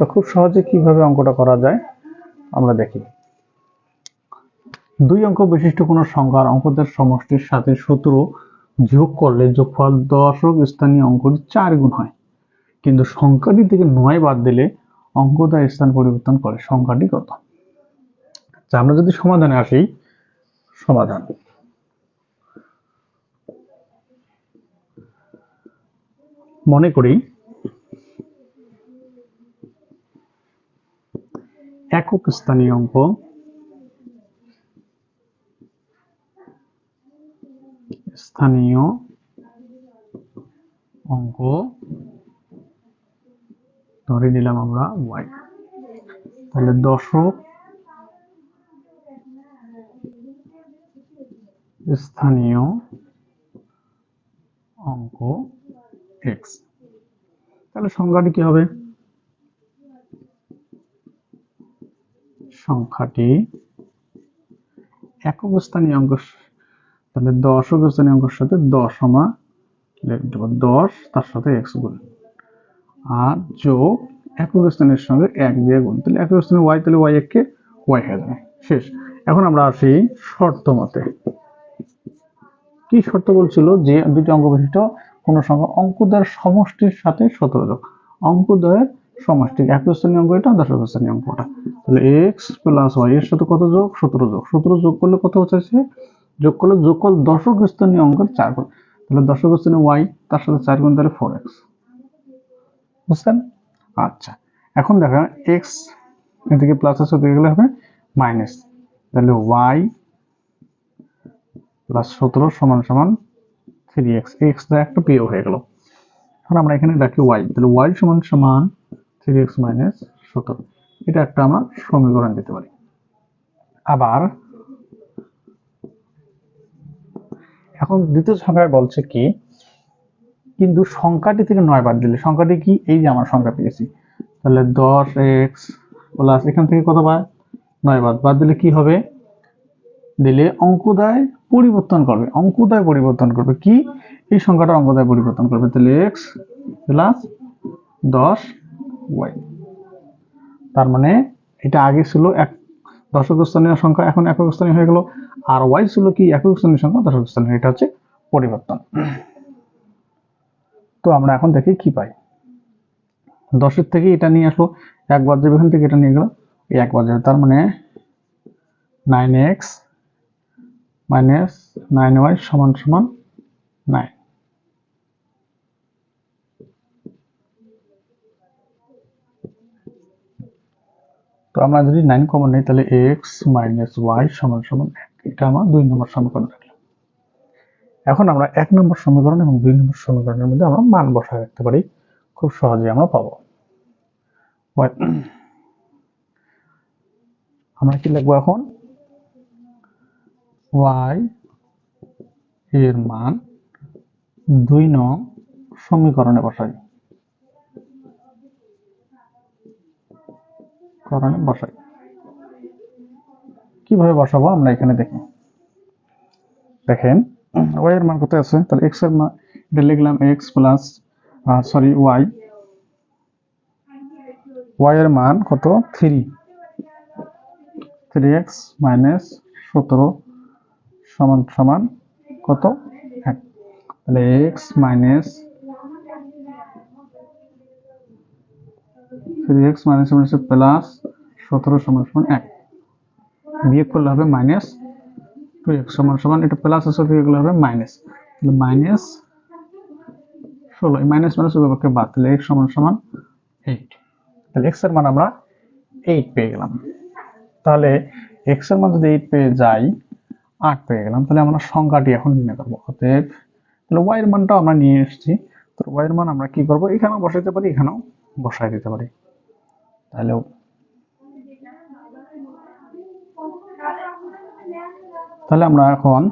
তো খুব সহজে কীভাবে অঙ্কটা করা যায়, আমরা দেখি। দুই অঙ্ক বিশিষ্ট কোনো সংখ্যার অঙ্কদের সমষ্টির সাথে সূত্র যোগ করলে যোগফল দশক স্থানীয় অঙ্কটি চার গুণ হয়। কিন্তু সংখ্যাটি থেকে নয় বাদ দিলে অঙ্কদার স্থান পরিবর্তন করে, সংখ্যাটি কত? আমরা যদি সমাধানে আসি, সমাধান। মনে করি একক স্থানীয় অঙ্ক। স্থানীয় অঙ্ক। ধরে নিলাম আমরা ওয়াই তাহলে দশক স্থানীয় অঙ্ক এক্স তাহলে সংজ্ঞাটি কি হবে? সংখ্যাটি একক স্থানীয় অঙ্ক তাহলে দশক স্থানীয় অঙ্কের সাথে দশ আমরা লিখে দশ তার সাথে এক্স গুণ। আর যোগ একক স্থানের সঙ্গে এক দিয়ে গুণ। তাহলে একক স্থানে ওয়াই তাহলে ওয়াই এককে ওয়াই হয়ে যাবে। শেষ। এখন আমরা আসি শর্ত মতে। কি শর্ত বলছিল? যে দুটি অঙ্ক বিশিষ্ট কোন সংখ্যা অঙ্কদ্বয়ের সমষ্টির সাথে সতেরো যোগ। অঙ্কদ্বয়ের সমষ্টি এক স্থানীয় অঙ্ক এটা দশক স্থানীয় অঙ্কটা তাহলে এক্স প্লাস ওয়াই এর সাথে কত যোগ? সতেরো যোগ। সতেরো যোগ করলে কত হচ্ছে যোগ করলে যোগ করলে দশক স্থানীয় অঙ্কের চার গুণ। তাহলে দশক স্থানীয় ওয়াই তার সাথে চার গুণ তাহলে ফোর এক্স বুঝছেন? আচ্ছা। এখন দেখা এক্স এদিকে প্লাস আছে, ওদিকে গেলে হবে মাইনাস তাহলে ওয়াই প্লাস সতেরো সমান সমান থ্রি এক্স এক্স একটা বিয়োগ হয়ে গেল। এখন আমরা এখানে রাখি ওয়াই তাহলে ওয়াই সমান সমান থ্রি এক্স মাইনাস সতেরো এটা একটা আমরা সমীকরণ দিতে পারি। আবার এখন দ্বিতীয় সংখ্যায় বলছে কি, কিন্তু সংখ্যাটি থেকে নয় বাদ দিলে, সংখ্যাটি কি? এই যে আমার সংখ্যা পেয়েছি। তাহলে দশ এক্স প্লাস এখান থেকে কত পায়? নয় বাদ। বাদ দিলে কি হবে? দিলে অঙ্কদায় পরিবর্তন করবে। অঙ্কদায় পরিবর্তন করবে কি? এই সংখ্যাটা অঙ্কদায় পরিবর্তন করবে। তাহলে এক্স প্লাস দশ ওয়াই। তার মানে এটা আগে ছিল এক দশক স্থানীয় সংখ্যা, এখন একক স্থানীয় হয়ে গেল। আর ওয়াই ছিল কি? একক স্থানীয় সংখ্যা, দশক স্থানীয়। এটা হচ্ছে পরিবর্তন। তো আমরা এখন দেখি কি পাই। দশের থেকে এটা নিয়ে আসলো, এক বাদ যাবে এখান থেকে এটা নিয়ে গেল, এই এক বাদ যাবে তার মানে nine x minus nine y সমান সমান নাইন তো আমরা যদি নাইন কমন নিই, তাহলে এক্স মাইনাস ওয়াই সমান সমান এটা আমার দুই নম্বর সমীকরণ রাখলাম এখন আমরা এক নম্বর সমীকরণ এবং দুই নম্বর সমীকরণের মধ্যে আমরা মান বসায় রাখতে পারি। খুব সহজে আমরা পাবো। আমরা কি লিখব এখন? y এর মান দুই নং সমীকরণে বসাই। করণে বসাই। কীভাবে বসাবো? আমরা এখানে দেখি। দেখেন ওয়াই এর মান কত আছে? তাহলে এক্সের মান, এটা লিখলাম x plus sorry y y এর মান কত? থ্রি থ্রি এক্স মাইনাস সতেরো সমান সমান কত? তাহলে x minus three x minus plus সতেরো সমান সমান এক। বিয়োগ করলে হবে মাইনাস টু এক্স সমান সমান, এটা প্লাস আছে, বিয়োগ করলে হবে মাইনাস তাহলে মাইনাস ষোলো মাইনাস মাইনাস উভয়পক্ষে বাদ, তাহলে এক্স সমান সমান এইট তাহলে এক্স মান আমরা এইট পেয়ে গেলাম। তাহলে এক্সের মান যদি এইট পেয়ে যাই, আট পেয়ে গেলাম, তাহলে আমরা সংখ্যাটি এখন নির্ণয় করব। অতএব তাহলে ওয়াই এর মানটাও আমরা নিয়ে এসেছি। তো ওয়াই এর মান আমরা কি করব? এখানেও বসাইতে পারি, এখানেও বসাই দিতে পারি। তাহলে তাহলে আমরা এখন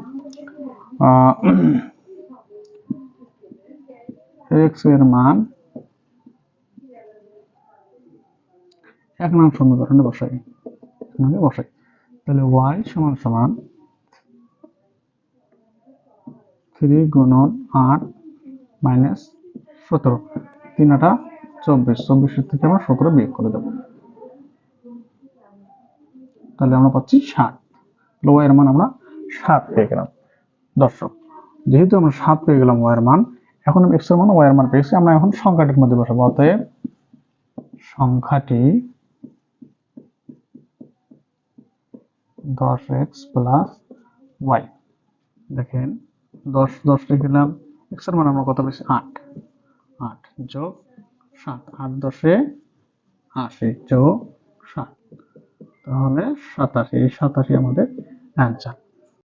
এক্সের মান এক নং সমীকরণে বসাই। এখানে বসাই। তাহলে ওয়াই সমান সমান থ্রি গুণন আট মাইনাস সতেরো। তিন আটা চব্বিশ। চব্বিশের থেকে আমরা সতেরো বিয়োগ করে দেবো। তাহলে আমরা পাচ্ছি ষাট। এর মান আমরা সাত পেয়ে গেলাম। দর্শক, যেহেতু আমরা সাত পেয়ে গেলাম ওয়াই এর মান, এখন আমি এক্সের মান ওয়াই এর মান পেয়েছি। আমরা এখন সংখ্যাটির মধ্যে বসাবো। অতএব সংখ্যাটি দশ এক্স প্লাস ওয়াই। দেখেন, দশ দশ লিখলাম এক্সের মান আমরা কত পেয়েছি? আট। আট যোগ সাত। আট দশে আশি যোগ সাত। তাহলে সাতাশি। এই সাতাশি আমাদের অ্যান্সার